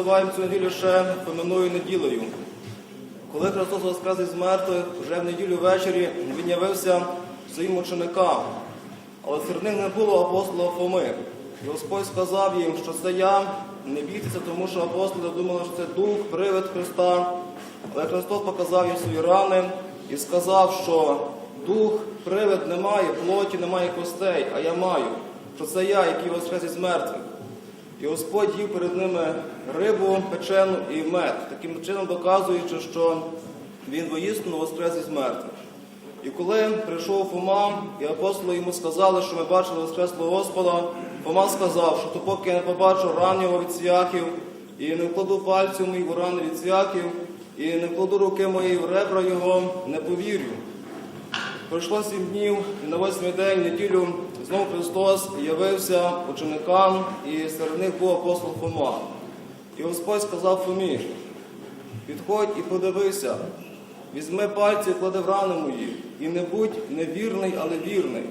називаємо цю неділю ще поминою неділею. Коли Христос воскрес із мертвих, вже в неділю ввечері він явився своїм ученикам. Але серед них не було апостола Фоми. І Господь сказав їм, що це я, не бійтеся, тому що апостоли думали, що це дух, привид Христа. Але Христос показав їм свої рани і сказав, що дух, привид немає, плоті немає костей, а я маю, що це я, який воскрес із мертвих. І Господь їв перед ними рибу печену і мед, таким чином доказуючи, що він воїстину воскрес із мертвих. І коли прийшов Фома, і апостоли йому сказали, що ми бачили Воскреслого Господа, Фома сказав, що то поки я не побачу ран його від свяхів, і не вкладу пальців моїх у рани від свяхів, і не вкладу руки моєї в ребра його, не повірю. Пройшло сім днів, і на восьмий день, неділю, знову Христос явився ученикам, і серед них був апостол Фома. І Господь сказав Фомі, підходь і подивися, візьми пальці і клади в рани мої, і не будь невірний, але вірний.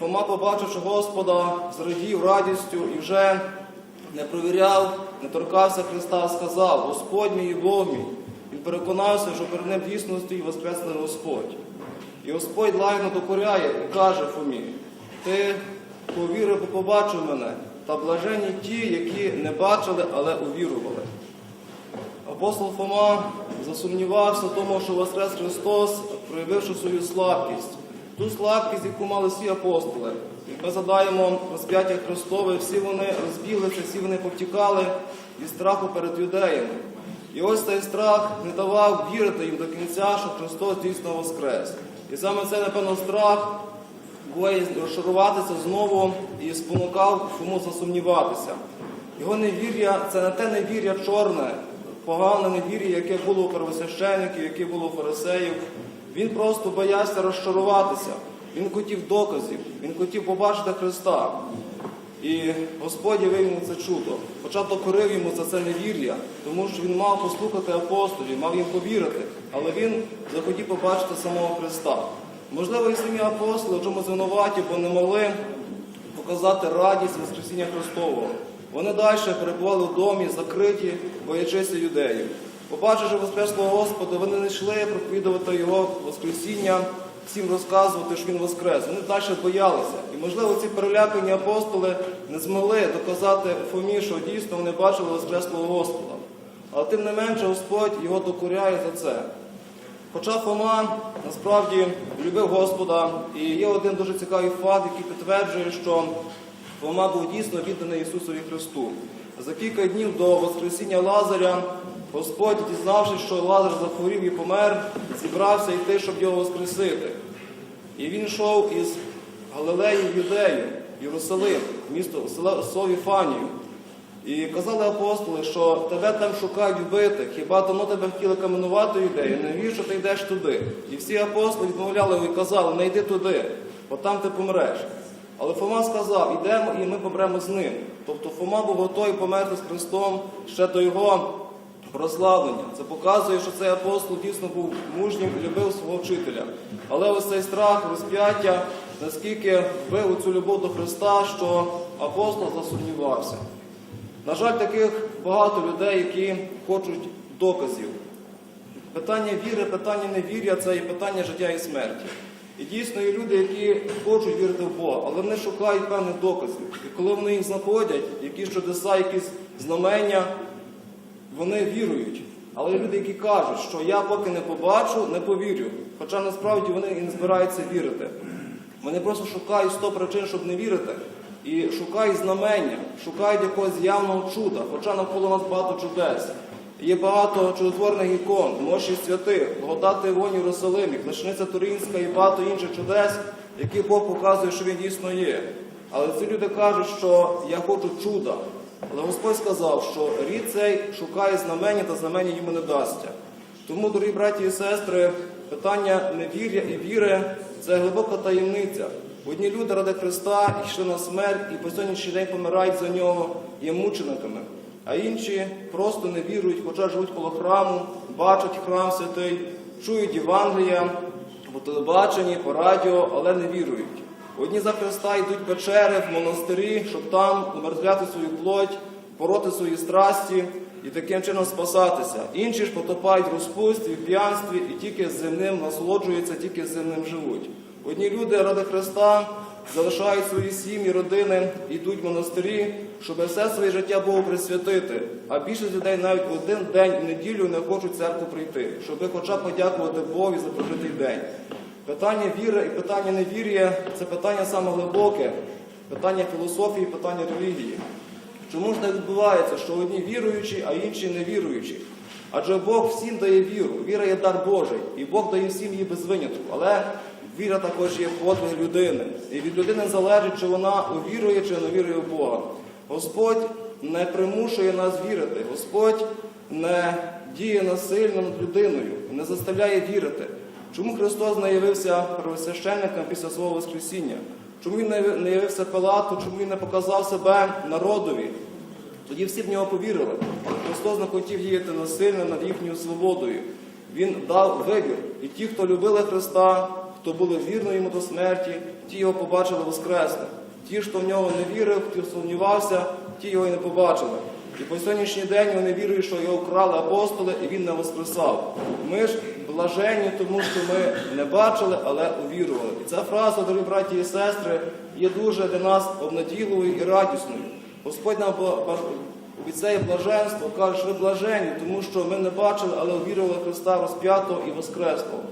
Фома, побачивши Господа, зрадів радістю і вже не провіряв, не торкався Христа, сказав, Господь мій і Бог мій. Він переконався, що перед ним дійсно стоїть Воскресний Господь. І Господь лагідно докоряє і каже Фомі, ти повірив, бо побачив мене, та блаженні ті, які не бачили, але увірували. Апостол Фома засумнівався в тому, що Воскрес Христос, проявивши свою слабкість, ту слабкість, яку мали всі апостоли. Ми задаємо розп'яття Христове, всі вони розбіглися, всі вони повтікали від страху перед юдеями. І ось цей страх не давав вірити їм до кінця, що Христос дійсно воскрес. І саме цей, напевно, страх боїть розшаруватися знову і спонукав кому засумніватися. Його невір'я це не те невір'я чорне, погане невір'я, яке було у первосвящеників, яке було у фарисеїв. Він просто боявся розчаруватися. Він хотів доказів, він хотів побачити Христа. І Господь явив йому це чудо. Хоча корив йому за це невір'я, тому що він мав послухати апостолів, мав їм повірити, але він захотів побачити самого Христа. Можливо, і самі апостоли в чомусь винуваті, бо не могли показати радість Воскресіння Христового. Вони далі перебували в домі, закриті, боячися юдеїв. Побачивши Воскреслого Господа, вони не йшли проповідувати Його Воскресіння, всім розказувати, що Він Воскрес. Вони далі боялися. І, можливо, ці перелякані апостоли не змогли доказати Фомі, що дійсно вони бачили Воскреслого Господа. Але тим не менше Господь його докоряє за це. Хоча Фома насправді любив Господа, і є один дуже цікавий факт, який підтверджує, що Фома був дійсно відданий Ісусові Христу. За кілька днів до Воскресіння Лазаря Господь, дізнавшись, що Лазар захворів і помер, зібрався йти, щоб його воскресити. І він йшов із Галилеї в Юдею, Єрусалим, місто село Віфанію. І казали апостоли, що тебе там шукають вбити, хіба давно тебе хотіли каменувати юдеї, навіщо ти йдеш туди? І всі апостоли відмовляли і казали, не йди туди, бо там ти помреш. Але Фома сказав, йдемо і ми помремо з ним. Тобто Фома був готовий померти з Христом ще до його прославлення. Це показує, що цей апостол дійсно був мужнім і любив свого вчителя. Але ось цей страх, розп'яття, наскільки вбив цю любов до Христа, що апостол засумнівався. На жаль, таких багато людей, які хочуть доказів. Питання віри, питання невір'я це і питання життя і смерті. І дійсно є люди, які хочуть вірити в Бога, але вони шукають певних доказів. І коли вони їх знаходять, якісь чудеса, якісь знамення, вони вірують. Але люди, які кажуть, що я поки не побачу, не повірю. Хоча насправді вони і не збираються вірити. Вони просто шукають 100 причин, щоб не вірити. І шукають знамення, шукають якогось явного чуда, хоча навколо нас багато чудес. Є багато чудотворних ікон, мощі святих, благодати вогонь Єрусалимі, Плешниця Туринська і багато інших чудес, які Бог показує, що він дійсно є. Але ці люди кажуть, що я хочу чуда. Але Господь сказав, що рід цей шукає знамення та знамення йому не дасться. Тому, дорогі браті і сестри, питання невір'я і віри це глибока таємниця. Одні люди ради Христа йшли на смерть і по сьогоднішній день помирають за нього є мучениками, а інші просто не вірують, хоча живуть коло храму, бачать храм святий, чують Євангелія по телебаченні, по радіо, але не вірують. Одні за Христа йдуть печери, в монастирі, щоб там умертвляти свою плоть, пороти свої страсті і таким чином спасатися. Інші ж потопають в розпусті, в п'янстві і тільки земним насолоджуються, тільки земним живуть. Одні люди ради Христа залишають свої сім'ї, родини, йдуть в монастирі, щоб все своє життя Богу присвятити. А більшість людей навіть в один день в неділю не хочуть церкву прийти, щоб хоча б подякувати Богу за прожитий день. Питання віри і питання невір'я це питання саме глибоке, питання філософії, питання релігії. Чому ж так відбувається, що одні віруючі, а інші невіруючі? Адже Бог всім дає віру. Віра є дар Божий, і Бог дає всім її без винятку. Але віра також є подвиг людини. І від людини залежить, чи вона увірує, чи не вірує в Бога. Господь не примушує нас вірити. Господь не діє насильно над людиною, не заставляє вірити. Чому Христос не явився первосвященником після свого Воскресіння? Чому він не явився Пилату, чому він не показав себе народові? Тоді всі в нього повірили. Христос не хотів діяти насильно над їхньою свободою. Він дав вибір. І ті, хто любили Христа, хто були вірні йому до смерті, ті його побачили воскресним. Ті, хто в нього не вірив, хто сумнівався, ті його і не побачили. І по сьогоднішній день вони вірують, що його вкрали апостоли, і він не воскресав. Ми ж блаженні, тому що ми не бачили, але увірували. І ця фраза, дорогі браті і сестри, є дуже для нас обнадійливою і радісною. Господь нам обіцяє блаженство, каже, що ви блаженні, тому що ми не бачили, але увірували Христа розп'ятого і воскреслого.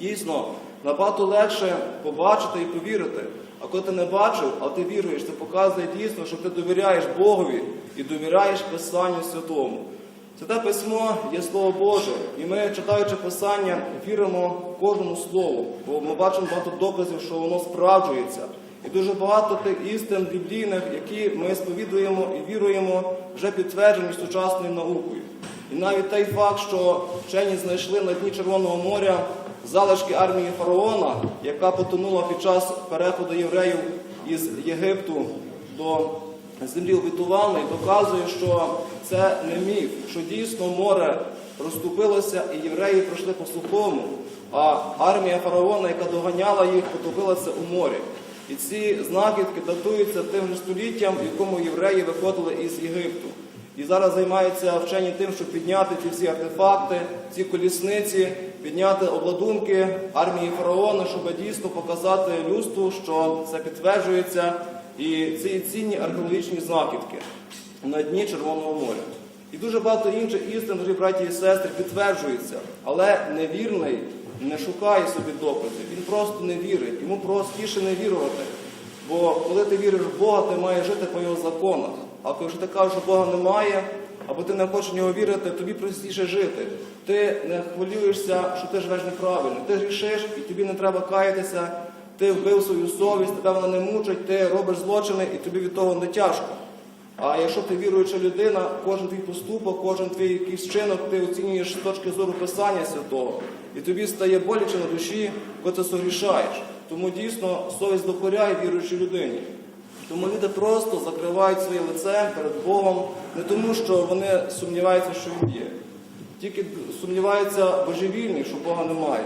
Дійсно, набагато легше побачити і повірити. А коли ти не бачив, а ти віруєш, це показує дійсно, що ти довіряєш Богові і довіряєш Писанню Святому. Святе письмо є Слово Боже, і ми, читаючи Писання, віримо кожному слову, бо ми бачимо багато доказів, що воно справджується. І дуже багато тих істин біблійних, які ми сповідуємо і віруємо, вже підтверджені сучасною наукою. І навіть той факт, що вчені знайшли на дні Червоного моря залишки армії фараона, яка потонула під час переходу євреїв із Єгипту до землі обітованої, доказує, що це не міф, що дійсно море розступилося і євреї пройшли по сухому, а армія фараона, яка доганяла їх, потопилася у морі. І ці знахідки датуються тим же століттям, в якому євреї виходили із Єгипту. І зараз займаються вчені тим, щоб підняти ці всі артефакти, ці колісниці, підняти обладунки армії фараона, щоб дійсно показати людству, що це підтверджується, і ці цінні археологічні знахідки на дні Червоного моря. І дуже багато інших істин, дорогі браті і сестри, підтверджується, але невірний не шукає собі доказів, він просто не вірить, йому простіше не вірувати. Бо коли ти віриш в Бога, ти маєш жити по його законах. А якщо ти кажеш, що Бога немає, або ти не хочеш в нього вірити, тобі простіше жити. Ти не хвилюєшся, що ти живеш неправильно. Ти грішиш і тобі не треба каятися, ти вбив свою совість, тебе вона не мучить, ти робиш злочини і тобі від того не тяжко. А якщо ти віруюча людина, кожен твій поступок, кожен твій якийсь вчинок, ти оцінюєш з точки зору Писання Святого. І тобі стає боляче на душі, коли ти согрішаєш. Тому дійсно совість докоряє віруючій людині. Тому люди просто закривають своє лице перед Богом не тому, що вони сумніваються, що він є. Тільки сумніваються божевільні, що Бога немає.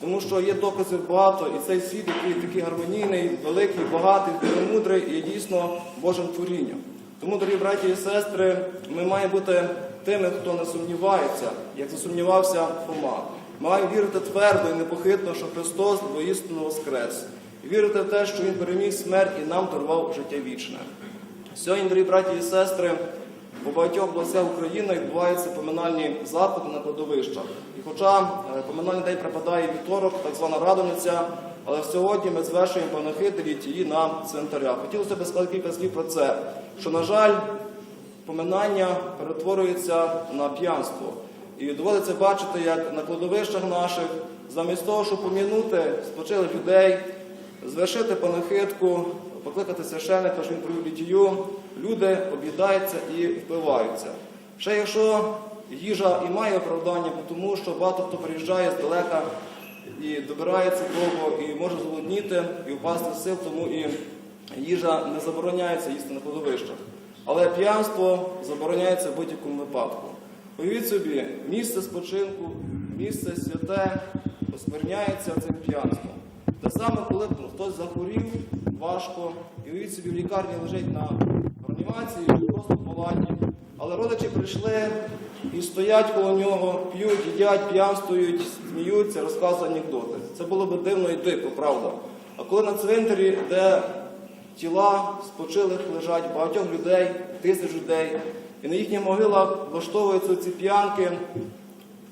Тому що є доказів багато, і цей світ, який такий гармонійний, великий, багатий, мудрий, є дійсно Божим творінням. Тому, дорогі браті і сестри, ми маємо бути тими, хто не сумнівається, як засумнівався Фома. Маємо вірити твердо і непохитно, що Христос воістину воскрес. І вірити в те, що Він переміг смерть і нам дарував життя вічне. Сьогодні, дорогі браті і сестри, у багатьох областях України відбуваються поминальні заходи на кладовищах. І хоча е, поминальний день припадає вівторок, так звана радониця, але сьогодні ми звершуємо панахиди її на цвинтарях. Хотілося б сказати кілька слів про це, що, на жаль, поминання перетворюється на п'янство. І доводиться бачити, як на кладовищах наших, замість того, щоб помінути спочилих людей, звершити панахидку, покликати священника, що він провів літію, люди об'їдаються і впиваються. Ще якщо їжа і має оправдання, тому що багато хто приїжджає здалека і добирається довго, і може зголодніти, і впасти з сил, тому і їжа не забороняється їсти на кладовищах. Але п'янство забороняється в будь-якому випадку. Уявіть собі, місце спочинку, місце святе оскверняється цим п'янством. Те саме, коли хтось захворів важко, і уявіть собі, в лікарні лежить на реанімації, просто в палаті. Але родичі прийшли і стоять коло нього, п'ють, їдять, п'янствують, сміються, розказують анекдоти. Це було б дивно і дико, правда. А коли на цвинтарі, де тіла спочилих лежать багатьох людей, тисяч людей, і на їхніх могилах влаштовуються ці п'янки,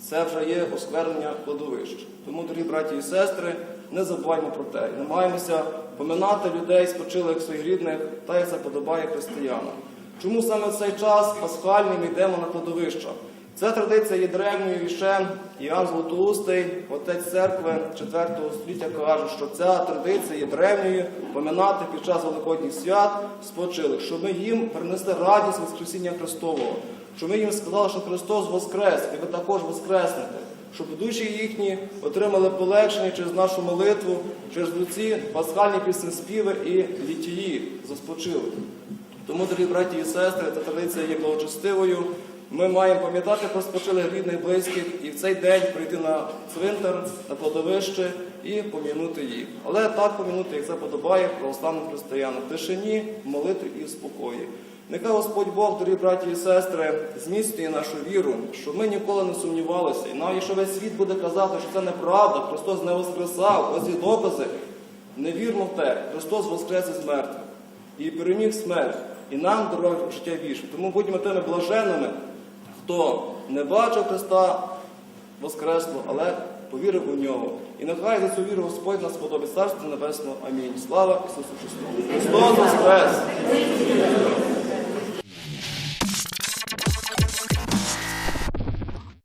це вже є осквернення кладовищ. Тому, дорогі браті і сестри, не забуваймо про те. І Намагаємося поминати людей, спочилих своїх рідних, та як це подобає християнам. Чому саме в цей час пасхальний ми йдемо на кладовища? Ця традиція є древньою ще Іоанн Златоустий, отець церкви 4 століття каже, що ця традиція є древньою поминати під час Великодніх свят спочилих, щоб ми їм принесли радість Воскресіння Христового, щоб ми їм сказали, що Христос воскрес, і ви також воскреснете, щоб душі їхні отримали полегшення через нашу молитву, через ці пасхальні піснеспіви і літії за спочилих. Тому, дорогі браті і сестри, ця традиція є благочестивою. Ми маємо пам'ятати про спочилих рідних близьких і в цей день прийти на цвинтар, на кладовище і помінути їх. Але так помінути, як це подобає православним християнам, в тишині, в молитві і в спокої. Нехай Господь Бог, дорогі браті і сестри, зміцнює нашу віру, щоб ми ніколи не сумнівалися. І навіть якщо весь світ буде казати, що це неправда, Христос не воскресав, ось є докази. Не вірмо в те, Христос воскрес із мертвих і переміг смерть, і нам дорога життя вічне. Тому будьмо тими блаженними, хто не бачив Христа Воскресло, але повірив у нього. І нехай за цю віру Господь нас подобить Царство Небесного. Амінь. Слава Ісусу Христу! Христос Воскрес!